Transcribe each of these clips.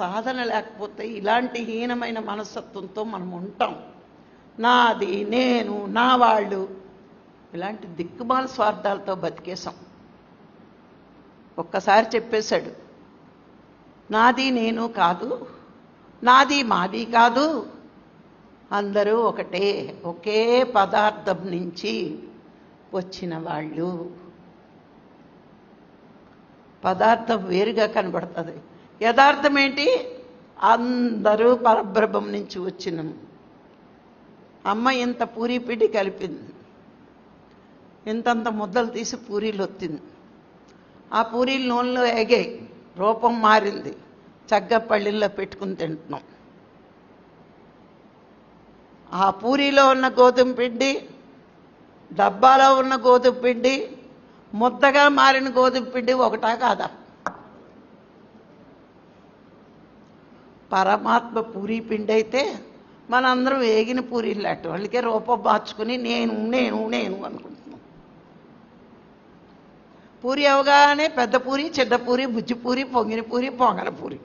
సాధన లేకపోతే ఇలాంటి హీనమైన మనస్తత్వంతో మనం ఉంటాం. నాది నేను నా వాళ్ళు ఇలాంటి దిక్కుమాల స్వార్థాలతో బతికేశాం. ఒక్కసారి చెప్పేశాడు నాది నేను కాదు నాది మాది కాదు. అందరూ ఒకటే ఒకే పదార్థం నుంచి వచ్చిన వాళ్ళు. పదార్థం వేరుగా కనబడుతుంది. యథార్థం ఏంటి? అందరూ పరబ్రహ్మం నుంచి వచ్చినాం. అమ్మ ఇంత పూరి పిండి కలిపింది. ఇంతంత ముద్దలు తీసి పూరీలు ఒత్తింది. ఆ పూరీలు నూనెలో ఎగాయి రూపం మారింది. చగ్గ పళ్ళిల్లో పెట్టుకుని తింటున్నాం. ఆ పూరీలో ఉన్న గోధుమ పిండి డబ్బాలో ఉన్న గోధుమ పిండి ముద్దగా మారిన గోధుమ పిండి ఒకటా కాదా? పరమాత్మ పూరీ పిండి అయితే మనందరం వేగిన పూరీలు అట్టు వాళ్ళకే రూపం మార్చుకుని నేను నేను నేను అనుకుంటున్నాం. పూరి అవగానే పెద్ద పూరి చిన్న పూరి బుజ్జి పూరి పొంగిన పూరి పొంగన పూరి.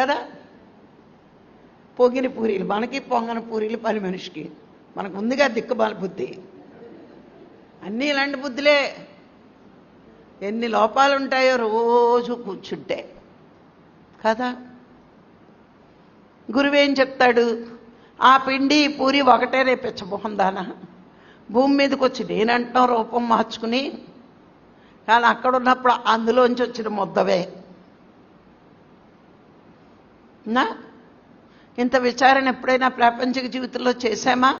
కదా? పొంగిన పూరీలు మనకి పొంగన పూరీలు పని మనిషికి. మనకు ఉందిగా దిక్కుబాల బుద్ధి. అన్నీ ఇలాంటి బుద్ధులే. ఎన్ని లోపాలు ఉంటాయో రోజు కూర్చుంటే. కదా? గురువేం చెప్తాడు? ఆ పిండి పూరి ఒకటే రేపించబోహం దానా భూమి మీదకి వచ్చి నేనంటాం రూపం మార్చుకుని కానీ అక్కడ ఉన్నప్పుడు అందులోంచి వచ్చిన ముద్దవే. నా? ఇంత విచారణ ఎప్పుడైనా ప్రాపంచిక జీవితంలో చేశామా?